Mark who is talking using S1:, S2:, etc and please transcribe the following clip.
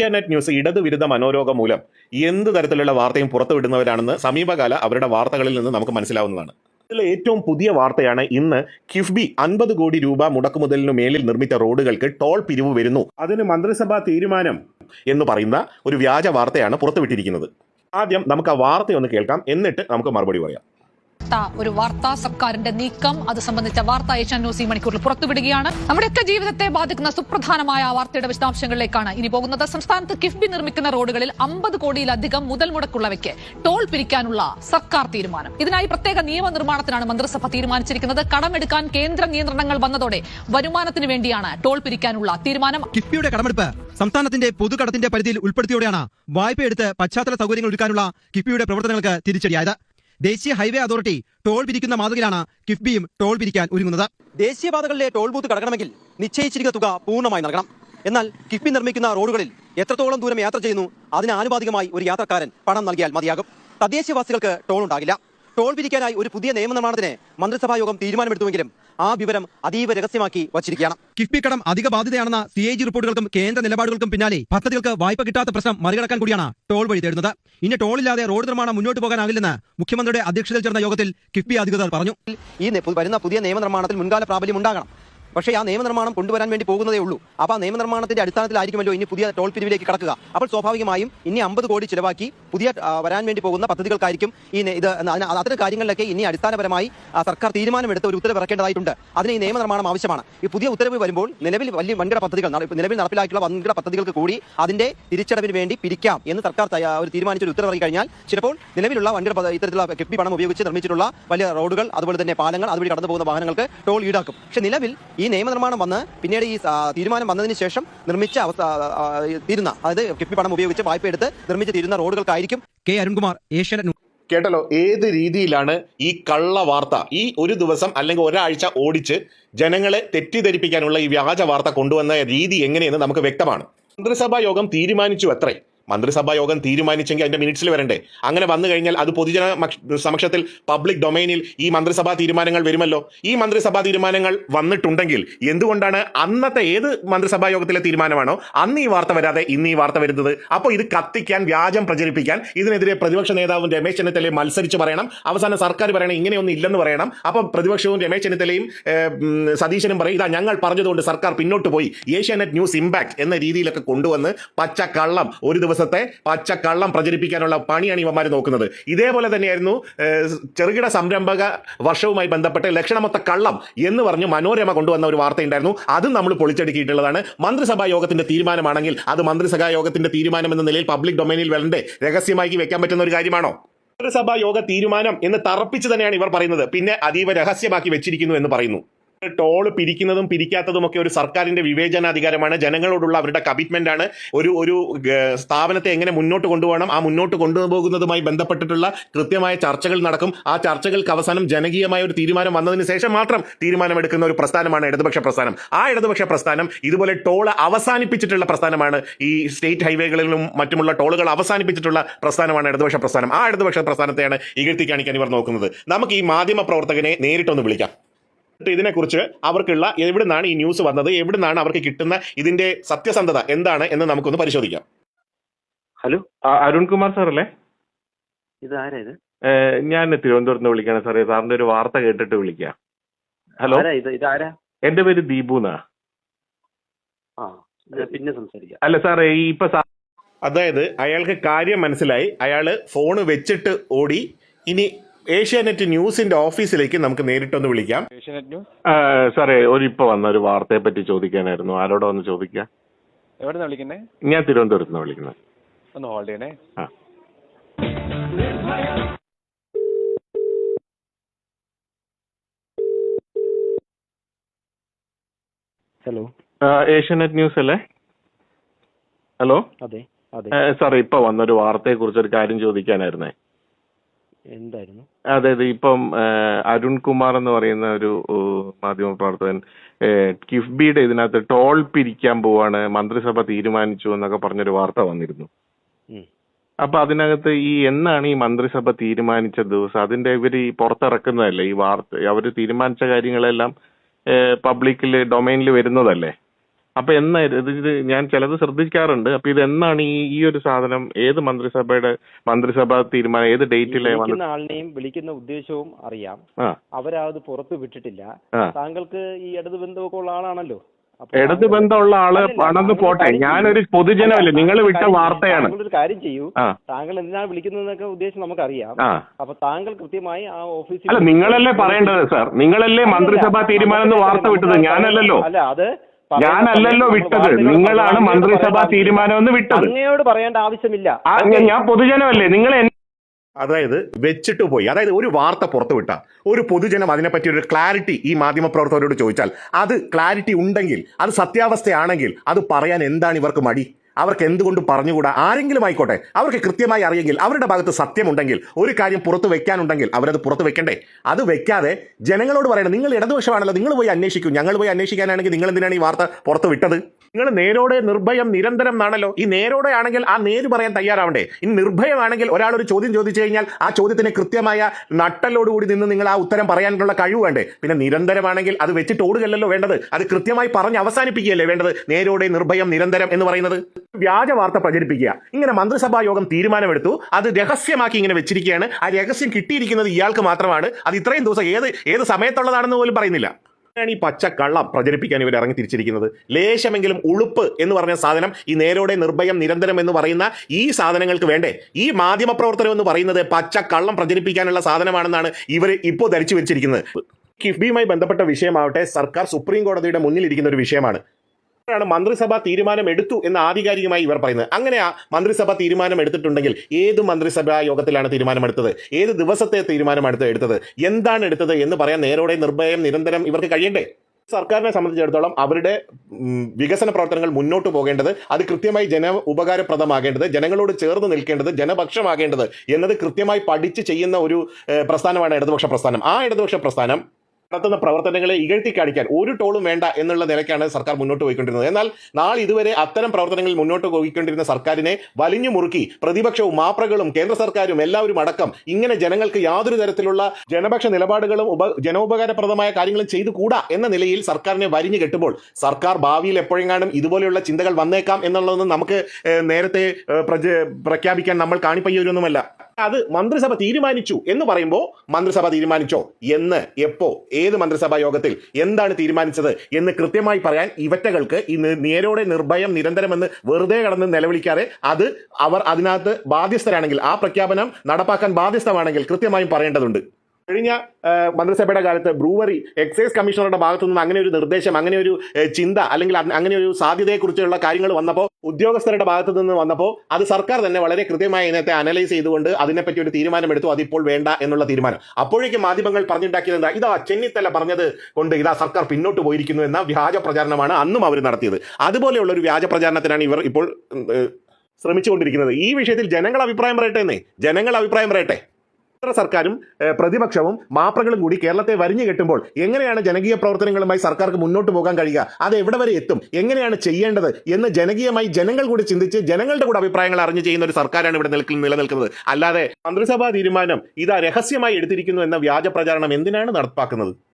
S1: Asianet news ഇടതുവിരുദ്ധ മനോരോഗം മൂലം എന്ത് തരത്തിലുള്ള വാർത്തയും പുറത്തുവിടുന്നവരാണെന്ന് സമീപകാല അവരുടെ വാർത്തകളിൽ നിന്ന് നമുക്ക് മനസ്സിലാവുന്നതാണ്. ഇതിലെ ഏറ്റവും പുതിയ വാർത്തയാണ് ഇന്ന് കിഫ്ബി അൻപത് കോടി രൂപ മുടക്കുമുതലിനു മേലിൽ നിർമ്മിച്ച റോഡുകൾക്ക് ടോൾ പിരിവ് വരുന്നു. അതിന് മന്ത്രിസഭാ തീരുമാനം എന്ന് പറയുന്ന ഒരു വ്യാജ വാർത്തയാണ് പുറത്തുവിട്ടിരിക്കുന്നത്. ആദ്യം നമുക്ക് ആ വാർത്തയൊന്ന് കേൾക്കാം. എന്നിട്ട് നമുക്ക് മറുപടി പറയാം.
S2: വാർത്ത ഒരു വാർത്താ സർക്കാരിന്റെ നീക്കം. അത് സംബന്ധിച്ച വാർത്ത ഏഷ്യൻ ന്യൂസ് ഈ മണിക്കൂറിൽ പുറത്തുവിടുകയാണ്. നമ്മുടെയൊക്കെ ജീവിതത്തെ ബാധിക്കുന്ന സുപ്രധാനമായ വാർത്തയുടെ വിശദാംശങ്ങളിലേക്കാണ് ഇനി പോകുന്നത്. സംസ്ഥാനത്ത് കിഫ്ബി നിർമ്മിക്കുന്ന റോഡുകളിൽ അമ്പത് കോടിയിലധികം മുതൽ മുടക്കുള്ളവയ്ക്ക് ടോൾ പിരിക്കാനുള്ള സർക്കാർ തീരുമാനം. ഇതിനായി പ്രത്യേക നിയമനിർമ്മാണത്തിനാണ് മന്ത്രിസഭ തീരുമാനിച്ചിരിക്കുന്നത്. കടമെടുക്കാൻ കേന്ദ്ര നിയന്ത്രണങ്ങൾ വന്നതോടെ വരുമാനത്തിന് വേണ്ടിയാണ് ടോൾ പിരിക്കാനുള്ള തീരുമാനം.
S3: കിഫ്ബിയുടെ കടമെടുപ്പ് സംസ്ഥാനത്തിന്റെ പൊതുകടത്തിന്റെ പരിധിയിൽ ഉൾപ്പെടുത്തിയോടെയാണ് വായ്പയെടുത്ത് പശ്ചാത്തല സൗകര്യങ്ങൾ ഒരുക്കാനുള്ള കിഫ്ബിയുടെ പ്രവർത്തനങ്ങൾക്ക് തിരിച്ചടിയായത്. ദേശീയ ഹൈവേ അതോറിറ്റി ടോൾ പിരിക്കുന്ന മാതൃകയിലാണ് കിഫ്ബിയും ടോൾ പിരിക്കാൻ ഒരുങ്ങുന്നത്. ദേശീയപാതകളിലെ ടോൾ ബൂത്ത് കടക്കണമെങ്കിൽ നിശ്ചയിച്ചിരിക്കുന്ന തുക പൂർണമായി നൽകണം. എന്നാൽ കിഫ്ബി നിർമ്മിക്കുന്ന റോഡുകളിൽ എത്രത്തോളം ദൂരം യാത്ര ചെയ്യുന്നു അതിന് ആനുപാതികമായി ഒരു യാത്രക്കാരൻ പണം നൽകിയാൽ മതിയാകും. തദ്ദേശവാസികൾക്ക് ടോൾ ഉണ്ടാകില്ല. ടോൾ പിരിക്കാനായി ഒരു പുതിയ നിയമനിർമ്മാണത്തിന് മന്ത്രിസഭാ യോഗം തീരുമാനമെടുത്തുവെങ്കിലും ആ വിവരം അതീവ രഹസ്യമാക്കി വച്ചിരിക്കുകയാണ്. കിഫ്ബി കടം അധിക ബാധ്യതയാണെന്ന സി എ ജി റിപ്പോർട്ടുകൾക്കും കേന്ദ്ര നിലപാടുകൾക്കും പിന്നാലെ പദ്ധതികൾക്ക് വായ്പ കിട്ടാത്ത പ്രശ്നം മറികടക്കാൻ കൂടിയാണ് ടോൾ വഴി തേടുന്നത്. ഇനി ടോളില്ലാതെ റോഡ് നിർമ്മാണം മുന്നോട്ട് പോകാനാകില്ലെന്ന് മുഖ്യമന്ത്രിയുടെ അധ്യക്ഷതയിൽ ചേർന്ന യോഗത്തിൽ കിഫ്ബി അധികൃതർ പറഞ്ഞു. ഈ വരുന്ന പുതിയ നിയമനിർമ്മാണത്തിൽ മുൻകാല പ്രാബല്യം ഉണ്ടാകണം. പക്ഷേ ആ നിയമനിർമ്മാണം കൊണ്ടുവരാൻ വേണ്ടി പോകുന്നതേ ഉള്ളൂ. അപ്പോൾ ആ നിയമനിർമ്മാണത്തിന്റെ അടിസ്ഥാനത്തിലായിരിക്കുമല്ലോ ഇനി പുതിയ ടോൾ പിരിവിലേക്ക് കടക്കുക. അപ്പോൾ സ്വാഭാവികമായും ഇനി അമ്പത് കോടി ചിലവാക്കി പുതിയ വരാൻ വേണ്ടി പോകുന്ന പദ്ധതികൾക്കായിരിക്കും ഈ ഇത് അത്തരം കാര്യങ്ങളിലൊക്കെ ഇനി അടിസ്ഥാനപരമായി സർക്കാർ തീരുമാനമെടുത്ത് ഒരു ഉത്തരവ് ഇറക്കേണ്ടതായിട്ടുണ്ട്. അതിന് ഈ നിയമനിർമ്മാണം ആവശ്യമാണ്. ഈ പുതിയ ഉത്തരവ് വരുമ്പോൾ നിലവിൽ വലിയ വൻകിട പദ്ധതികൾ നിലവിൽ നടപ്പിലാക്കിയുള്ള വൻകിട പദ്ധതികൾക്ക് കൂടി അതിന്റെ തിരിച്ചടവിന് വേണ്ടി പിരിക്കാം എന്ന് സർക്കാർ ഒരു തീരുമാനിച്ച ഒരു ഉത്തരവ് ഇറങ്ങി കഴിഞ്ഞാൽ ചിലപ്പോൾ നിലവിലുള്ള വൻകിട ഇത്തരത്തിലുള്ള കിഫ്ബി പണം ഉപയോഗിച്ച് നിർമ്മിച്ചിട്ടുള്ള വലിയ റോഡുകൾ അതുപോലെ തന്നെ പാലങ്ങൾ അതുവഴി കടന്നു പോകുന്ന വാഹനങ്ങൾക്ക് ടോൾ ഈടാക്കും. പക്ഷേ നിലവിൽ ഈ നിയമനിർമ്മാണം വന്ന് പിന്നീട് ഈ തീരുമാനം വന്നതിന് ശേഷം നിർമ്മിച്ച അവസ്ഥ തീരുന്ന അതായത് കിഫ്ബി പണം ഉപയോഗിച്ച് വായ്പ എടുത്ത് നിർമ്മിച്ച് തീരുന്ന റോഡുകൾക്കായിരിക്കും കെ അരുൺകുമാർ ഏഷ്യൻ
S1: കേട്ടല്ലോ ഏത് രീതിയിലാണ് ഈ കള്ള വാർത്ത ഈ ഒരു ദിവസം അല്ലെങ്കിൽ ഒരാഴ്ച ഓടിച്ച് ജനങ്ങളെ തെറ്റിദ്ധരിപ്പിക്കാനുള്ള ഈ വ്യാജ വാർത്ത കൊണ്ടുവന്ന രീതി എങ്ങനെയെന്ന് നമുക്ക് വ്യക്തമാണ്. മന്ത്രിസഭാ യോഗം തീരുമാനിച്ചു അത്രേ. മന്ത്രിസഭാ യോഗം തീരുമാനിച്ചെങ്കിൽ അതിന്റെ മിനിറ്റ്സിൽ വരണ്ടേ? അങ്ങനെ വന്നു കഴിഞ്ഞാൽ അത് പൊതുജന സമക്ഷത്തിൽ പബ്ലിക് ഡൊമൈനിൽ ഈ മന്ത്രിസഭാ തീരുമാനങ്ങൾ വരുമല്ലോ? ഈ മന്ത്രിസഭാ തീരുമാനങ്ങൾ വന്നിട്ടുണ്ടെങ്കിൽ എന്തുകൊണ്ടാണ് അന്നത്തെ ഏത് മന്ത്രിസഭാ യോഗത്തിലെ തീരുമാനമാണോ അന്ന് ഈ വാർത്ത വരാതെ ഇന്ന് ഈ വാർത്ത വരുന്നത്? അപ്പോൾ ഇത് കത്തിക്കാൻ വ്യാജം പ്രചരിപ്പിക്കാൻ ഇതിനെതിരെ പ്രതിപക്ഷ നേതാവും രമേശ് ചെന്നിത്തലയും മത്സരിച്ച് പറയണം. അവസാനം സർക്കാർ പറയണം ഇങ്ങനെയൊന്നും ഇല്ലെന്ന് പറയണം. അപ്പോൾ പ്രതിപക്ഷവും രമേശ് ചെന്നിത്തലയും സതീശനും പറയും ഇതാ ഞങ്ങൾ പറഞ്ഞതുകൊണ്ട് സർക്കാർ പിന്നോട്ട് പോയി. ഏഷ്യാനെറ്റ് ന്യൂസ് ഇമ്പാക്ട് എന്ന രീതിയിലൊക്കെ കൊണ്ടുവന്ന് പച്ചക്കള്ളം ഒരു ദിവസത്തെ പച്ചക്കള്ളം പ്രചരിപ്പിക്കാനുള്ള പണിയാണ് ഇവന്മാർ നോക്കുന്നത്. ഇതേപോലെ തന്നെയായിരുന്നു ചെറുകിട സംരംഭക വർഷവുമായി ബന്ധപ്പെട്ട് ലക്ഷണമൊത്ത കള്ളം എന്ന് പറഞ്ഞ് മനോരമ കൊണ്ടുവന്ന ഒരു വാർത്ത ഉണ്ടായിരുന്നു അതും നമ്മൾ പൊളിച്ചടുക്കിയിട്ടുള്ളതാണ്. മന്ത്രിസഭാ യോഗത്തിന്റെ തീരുമാനമാണെങ്കിൽ അത് മന്ത്രിസഭാ യോഗത്തിന്റെ തീരുമാനം എന്ന നിലയിൽ പബ്ലിക് ഡൊമൈനിൽ വരണ്ടേ? രഹസ്യമാക്കി വെക്കാൻ പറ്റുന്ന ഒരു കാര്യമാണോ? മന്ത്രിസഭാ യോഗ തീരുമാനം എന്ന് തറപ്പിച്ച് തന്നെയാണ് ഇവർ പറയുന്നത്. പിന്നെ അതീവ രഹസ്യമാക്കി വെച്ചിരിക്കുന്നു എന്ന് പറയുന്നു. ടോൾ പിരിക്കുന്നതും പിരിക്കാത്തതും ഒക്കെ ഒരു സർക്കാരിന്റെ വിവേചനാധികാരമാണ്. ജനങ്ങളോടുള്ള അവരുടെ കമ്മിറ്റ്മെന്റ് ആണ്. ഒരു ഒരു സ്ഥാപനത്തെ എങ്ങനെ മുന്നോട്ട് കൊണ്ടുപോകണം ആ മുന്നോട്ട് കൊണ്ടുപോകുന്നതുമായി ബന്ധപ്പെട്ടിട്ടുള്ള കൃത്യമായ ചർച്ചകൾ നടക്കും. ആ ചർച്ചകൾക്ക് അവസാനം ജനകീയമായ ഒരു തീരുമാനം വന്നതിന് ശേഷം മാത്രം തീരുമാനമെടുക്കുന്ന ഒരു പ്രസ്ഥാനമാണ് ഇടതുപക്ഷ പ്രസ്ഥാനം. ആ ഇടതുപക്ഷ പ്രസ്ഥാനം ഇതുപോലെ ടോൾ അവസാനിപ്പിച്ചിട്ടുള്ള പ്രസ്ഥാനമാണ്. ഈ സ്റ്റേറ്റ് ഹൈവേകളിലും മറ്റുമുള്ള ടോളുകൾ അവസാനിപ്പിച്ചിട്ടുള്ള പ്രസ്ഥാനമാണ് ഇടതുപക്ഷ പ്രസ്ഥാനം. ആ ഇടതുപക്ഷ പ്രസ്ഥാനത്തെയാണ് ഇകഴ്ത്തി കാണിക്കാൻ ഇവർ നോക്കുന്നത്. നമുക്ക് ഈ മാധ്യമ പ്രവർത്തകനെ നേരിട്ടൊന്ന് വിളിക്കാം. ഇതിനെക്കുറിച്ച് അവർക്കുള്ള എവിടെ നിന്നാണ് ഈ ന്യൂസ് വന്നത്? എവിടെ നിന്നാണ് അവർക്ക് കിട്ടുന്ന ഇതിന്റെ സത്യസന്ധത എന്താണ് എന്ന് നമുക്കൊന്ന് പരിശോധിക്കാം.
S4: ഹലോ
S5: അരുൺ കുമാർ സാർ അല്ലേ
S4: ഇത് ആരാ ഇത്
S5: ഞാൻ തിരുവനന്തപുരത്ത് നിന്ന് വിളിക്കാണ് സാറേ. സാറിന്റെ ഒരു വാർത്ത കേട്ടിട്ട് വിളിക്കാം. ഹലോ?
S4: ആരാ ഇത്? ഇത് ആരാ
S5: എന്റെ പേര് ദീപു എന്നാ.
S4: പിന്നെ സംസാരിക്കാം.
S5: അല്ല സാറേ ഈ ഇപ്പൊ
S1: അതായത് അയാൾക്ക് കാര്യം മനസ്സിലായി. അയാൾ ഫോണ് വെച്ചിട്ട് ഓടി. ഇനി ഏഷ്യാനെറ്റ് ന്യൂസിന്റെ ഓഫീസിലേക്ക് നമുക്ക് നേരിട്ടൊന്ന് വിളിക്കാം.
S5: ആ, സാറേ ഒരു ഇപ്പൊ വന്ന ഒരു വാർത്തയെ പറ്റി ചോദിക്കാനായിരുന്നു. ആരോടെ ഒന്ന് ചോദിക്കാം?
S6: എവിടെന്നാ വിളിക്കുന്നേ?
S5: ഞാൻ തിരുവനന്തപുരത്ത് നിന്ന് വിളിക്കുന്നത്
S6: ഒന്ന് ഹോൾഡ് ചെയ്യണേ.
S5: ആ.
S4: ഹലോ
S5: ഏഷ്യാനെറ്റ് ന്യൂസ് അല്ലേ? ഹലോ
S4: അതെ
S5: സാറേ ഇപ്പൊ വന്നൊരു വാർത്തയെ കുറിച്ച് ഒരു കാര്യം ചോദിക്കാനായിരുന്നേ.
S4: എന്തായിരുന്നു?
S5: അതെ ഇപ്പം അരുൺ കുമാർ എന്ന് പറയുന്ന ഒരു മാധ്യമ പ്രവർത്തകൻ കിഫ്ബിയുടെ ഇതിനകത്ത് ടോൾ പിരിക്കാൻ പോവാണ് മന്ത്രിസഭ തീരുമാനിച്ചു എന്നൊക്കെ പറഞ്ഞൊരു വാർത്ത വന്നിരുന്നു. അപ്പൊ അതിനകത്ത് ഈ എന്നാണ് ഈ മന്ത്രിസഭ തീരുമാനിച്ച ദിവസം? അതിന്റെ ഇവർ ഈ പുറത്തിറക്കുന്നതല്ലേ ഈ വാർത്ത? അവർ തീരുമാനിച്ച കാര്യങ്ങളെല്ലാം പബ്ലിക്കിൽ ഡൊമൈനിൽ വരുന്നതല്ലേ? അപ്പൊ എന്നായിരുന്നു ഇത് ഇത് ഞാൻ ചിലത് ശ്രദ്ധിക്കാറുണ്ട്. അപ്പൊ ഇത് എന്നാണ് ഈ ഈ ഒരു സാധനം ഏത് മന്ത്രിസഭയുടെ മന്ത്രിസഭ തീരുമാനം ഏത് ഡേറ്റിലെ
S4: വിളിക്കുന്ന ആളിനെയും വിളിക്കുന്ന ഉദ്ദേശവും അറിയാം. അവരത് പുറത്ത് വിട്ടിട്ടില്ല. താങ്കൾക്ക് ഈ ഇടത് ബന്ധമൊക്കെ ഉള്ള ആളാണല്ലോ.
S5: ഇടതു ബന്ധമുള്ള ആൾ
S4: പണന്ന്
S5: പോട്ടെ. ഞാനൊരു. പൊതുജനമല്ലേ. നിങ്ങൾ വിട്ട വാർത്തയാണ്.
S4: ഒരു കാര്യം ചെയ്യൂ. താങ്കൾ എന്തിനാണ് വിളിക്കുന്നതെന്നൊക്കെ ഉദ്ദേശം നമുക്കറിയാം. അപ്പൊ താങ്കൾ കൃത്യമായി ആ ഓഫീസിൽ
S5: അല്ല നിങ്ങളല്ലേ പറയേണ്ടത് സാർ? നിങ്ങളല്ലേ മന്ത്രിസഭാ തീരുമാനം എന്ന് വാർത്ത വിട്ടത്? ഞാനല്ലല്ലോ.
S4: അല്ല അത്
S5: ഞാനല്ലല്ലോ വിട്ടത്. നിങ്ങളാണ് മന്ത്രിസഭാ
S4: തീരുമാനമെന്ന്
S5: തീരുമാനം എന്ന് വിട്ടത്.
S4: അങ്ങയോട് പറയേണ്ട ആവശ്യമില്ല.
S5: ഞാൻ പൊതുജനമല്ലേ? നിങ്ങൾ
S1: അതായത് വെച്ചിട്ട് പോയി. അതായത് ഒരു വാർത്ത പുറത്തുവിട്ട ഒരു പൊതുജനം അതിനെപ്പറ്റി ഒരു ക്ലാരിറ്റി ഈ മാധ്യമപ്രവർത്തകരോട് ചോദിച്ചാൽ അത് ക്ലാരിറ്റി ഉണ്ടെങ്കിൽ അത് സത്യാവസ്ഥയാണെങ്കിൽ അത് പറയാൻ എന്താണ് ഇവർക്ക് മടി? അവർക്ക് എന്തുകൊണ്ട് പറഞ്ഞുകൂടാ? ആരെങ്കിലും ആയിക്കോട്ടെ. അവർക്ക് കൃത്യമായി അറിയെങ്കിൽ അവരുടെ ഭാഗത്ത് സത്യമുണ്ടെങ്കിൽ ഒരു കാര്യം പുറത്ത് വെക്കാനുണ്ടെങ്കിൽ അവരത് പുറത്ത് വെക്കണ്ടേ? അത് വെക്കാതെ ജനങ്ങളോട് പറയണം നിങ്ങൾ ഇടതുപക്ഷമാണല്ലോ നിങ്ങൾ പോയി അന്വേഷിക്കും. ഞങ്ങൾ പോയി അന്വേഷിക്കാനാണെങ്കിൽ നിങ്ങൾ എന്തിനാണ് ഈ വാർത്ത പുറത്ത് വിട്ടത്? നിങ്ങൾ നേരോടെ നിർഭയം നിരന്തരം എന്നാണല്ലോ ഈ നേരോടെ ആണെങ്കിൽ ആ നേര് പറയാൻ തയ്യാറാവണ്ടേ? ഇനി നിർഭയമാണെങ്കിൽ ഒരാൾ ഒരു ചോദ്യം ചോദിച്ചു കഴിഞ്ഞാൽ ആ ചോദ്യത്തിന് കൃത്യമായ നട്ടലോടുകൂടി നിന്ന് നിങ്ങൾ ആ ഉത്തരം പറയാനുള്ള കഴിവ് വേണ്ടേ? പിന്നെ നിരന്തരമാണെങ്കിൽ അത് വെച്ചിട്ട് ഓടുകയല്ലോ വേണ്ടത്. അത് കൃത്യമായി പറഞ്ഞ് അവസാനിപ്പിക്കുകയല്ലേ വേണ്ടത്? നേരോടെ നിർഭയം നിരന്തരം എന്ന് പറയുന്നത്. വ്യാജ വാർത്ത പ്രചരിപ്പിക്കുക. ഇങ്ങനെ മന്ത്രിസഭാ യോഗം തീരുമാനമെടുത്തു. അത് രഹസ്യമാക്കി ഇങ്ങനെ വെച്ചിരിക്കുകയാണ്. ആ രഹസ്യം കിട്ടിയിരിക്കുന്നത് ഇയാൾക്ക് മാത്രമാണ്. അത് ഇത്രയും ദിവസം ഏത് ഏത് സമയത്തുള്ളതാണെന്ന് പോലും പറയുന്നില്ല. ഈ പച്ച കള്ളം പ്രചരിപ്പിക്കാൻ ഇവർ ഇറങ്ങി തിരിച്ചിരിക്കുന്നത്. ലേശമെങ്കിലും ഉളുപ്പ് എന്ന് പറഞ്ഞ സാധനം ഈ നേരോടെ നിർഭയം നിരന്തരം എന്ന് പറയുന്ന ഈ സാധനങ്ങൾക്ക് വേണ്ടേ? ഈ മാധ്യമ പ്രവർത്തനം എന്ന് പറയുന്നത് പച്ച കള്ളം പ്രചരിപ്പിക്കാനുള്ള സാധനമാണെന്നാണ് ഇവർ ഇപ്പോൾ ധരിച്ചു വെച്ചിരിക്കുന്നത്. കിഫ്ബിയുമായി ബന്ധപ്പെട്ട വിഷയമാവട്ടെ സർക്കാർ സുപ്രീം കോടതിയുടെ മുന്നിലിരിക്കുന്ന ഒരു വിഷയമാണ്. ാണ് മന്ത്രിസഭ തീരുമാനം എടുത്തു എന്ന് ആധികാരികമായി ഇവർ പറയുന്നത്. അങ്ങനെ മന്ത്രിസഭ തീരുമാനം എടുത്തിട്ടുണ്ടെങ്കിൽ ഏത് മന്ത്രിസഭാ യോഗത്തിലാണ് തീരുമാനമെടുത്തത്? ഏത് ദിവസത്തെ തീരുമാനമെടുത്ത് എടുത്തത്? എന്താണ് എടുത്തത് എന്ന് പറയാൻ നേരോടെ നിർഭയം നിരന്തരം ഇവർക്ക് കഴിയണ്ടേ? സർക്കാരിനെ സംബന്ധിച്ചിടത്തോളം അവരുടെ വികസന പ്രവർത്തനങ്ങൾ മുന്നോട്ട് പോകേണ്ടത് അത് കൃത്യമായി ജന ഉപകാരപ്രദമാകേണ്ടത് ജനങ്ങളോട് ചേർന്ന് നിൽക്കേണ്ടത് ജനപക്ഷമാകേണ്ടത് എന്നത് കൃത്യമായി പഠിച്ച് ചെയ്യുന്ന ഒരു പ്രസ്ഥാനമാണ് ഇടതുപക്ഷ പ്രസ്ഥാനം. ആ ഇടതുപക്ഷ പ്രസ്ഥാനം നടത്തുന്ന പ്രവർത്തനങ്ങളെ ഇകഴ്ത്തി കാണിക്കാൻ ഒരു ടോളും വേണ്ട എന്നുള്ള നിലയ്ക്കാണ് സർക്കാർ മുന്നോട്ട് പോയിക്കൊണ്ടിരുന്നത്. എന്നാൽ നാളെ ഇതുവരെ അത്തരം പ്രവർത്തനങ്ങളിൽ മുന്നോട്ട് പോയിക്കൊണ്ടിരുന്ന സർക്കാരിനെ വലിഞ്ഞു മുറുക്കി പ്രതിപക്ഷവും മാപ്രകളും കേന്ദ്ര സർക്കാരും എല്ലാവരും അടക്കം ഇങ്ങനെ ജനങ്ങൾക്ക് യാതൊരു തരത്തിലുള്ള ജനപക്ഷ നിലപാടുകളും ഉപ ജനോപകാരപ്രദമായ കാര്യങ്ങളും ചെയ്തു കൂടാ എന്ന നിലയിൽ സർക്കാരിനെ വരിഞ്ഞു കെട്ടുമ്പോൾ സർക്കാർ ഭാവിയിൽ എപ്പോഴെങ്ങാനും ഇതുപോലെയുള്ള ചിന്തകൾ വന്നേക്കാം എന്നുള്ളതൊന്നും നമുക്ക് നേരത്തെ പ്രഖ്യാപിക്കാൻ നമ്മൾ കാണിപ്പയ്യൊരുമൊന്നുമല്ല അത് മന്ത്രിസഭ തീരുമാനിച്ചു എന്ന് പറയുമ്പോൾ മന്ത്രിസഭ തീരുമാനിച്ചോ? എന്ന് എപ്പോ ഏത് മന്ത്രിസഭാ യോഗത്തിൽ എന്താണ് തീരുമാനിച്ചത് എന്ന് കൃത്യമായി പറയാൻ ഇവറ്റകൾക്ക് ഈ നേരോടെ നിർഭയം നിരന്തരമെന്ന് വെറുതെ കടന്ന് നിലവിളിക്കാതെ അത് അവർ അതിനകത്ത് ബാധ്യസ്ഥരാണെങ്കിൽ ആ പ്രഖ്യാപനം നടപ്പാക്കാൻ ബാധ്യസ്ഥമാണെങ്കിൽ കൃത്യമായും പറയേണ്ടതുണ്ട്. കഴിഞ്ഞ മന്ത്രിസഭയുടെ കാലത്ത് ബ്രൂവറി എക്സൈസ് കമ്മീഷണറുടെ ഭാഗത്തു നിന്ന് അങ്ങനെ ഒരു നിർദ്ദേശം അങ്ങനെ ഒരു ചിന്ത അല്ലെങ്കിൽ അങ്ങനെ ഒരു സാധ്യതയെക്കുറിച്ചുള്ള കാര്യങ്ങൾ വന്നപ്പോൾ ഉദ്യോഗസ്ഥരുടെ ഭാഗത്തു നിന്ന് വന്നപ്പോൾ അത് സർക്കാർ തന്നെ വളരെ കൃത്യമായി ഇന്നത്തെ അനലൈസ് ചെയ്തുകൊണ്ട് അതിനെപ്പറ്റി ഒരു തീരുമാനമെടുത്തു. അതിപ്പോൾ വേണ്ട എന്നുള്ള തീരുമാനം. അപ്പോഴേക്കും മാധ്യമങ്ങൾ പറഞ്ഞുണ്ടാക്കിയത് എന്താ? ഇതാ ചെന്നിത്തല പറഞ്ഞത് കൊണ്ട് ഇതാ സർക്കാർ പിന്നോട്ട് പോയിരിക്കുന്നു എന്ന വ്യാജ പ്രചാരണമാണ് അന്നും അവർ നടത്തിയത്. അതുപോലെയുള്ള ഒരു വ്യാജ പ്രചാരണത്തിനാണ് ഇവർ ഇപ്പോൾ ശ്രമിച്ചുകൊണ്ടിരിക്കുന്നത്. ഈ വിഷയത്തിൽ ജനങ്ങൾ അഭിപ്രായം പറയട്ടെ എന്നേ. ജനങ്ങൾ അഭിപ്രായം പറയട്ടെ. കേന്ദ്ര സർക്കാരും പ്രതിപക്ഷവും മാപ്രകളും കൂടി കേരളത്തെ വരിഞ്ഞു കെട്ടുമ്പോൾ എങ്ങനെയാണ് ജനകീയ പ്രവർത്തനങ്ങളുമായി സർക്കാർക്ക് മുന്നോട്ട് പോകാൻ കഴിയുക? അത് എവിടെ വരെ എത്തും? എങ്ങനെയാണ് ചെയ്യേണ്ടത് എന്ന് ജനകീയമായി ജനങ്ങൾ കൂടി ചിന്തിച്ച് ജനങ്ങളുടെ കൂടെ അഭിപ്രായങ്ങൾ അറിഞ്ഞു ചെയ്യുന്ന ഒരു സർക്കാരാണ് ഇവിടെ നിൽക്കുന്ന നിലനിൽക്കുന്നത്. അല്ലാതെ മന്ത്രിസഭാ തീരുമാനം ഇതാ രഹസ്യമായി എടുത്തിരിക്കുന്നു എന്ന വ്യാജ പ്രചാരണം എന്തിനാണ് നടപ്പാക്കുന്നത്?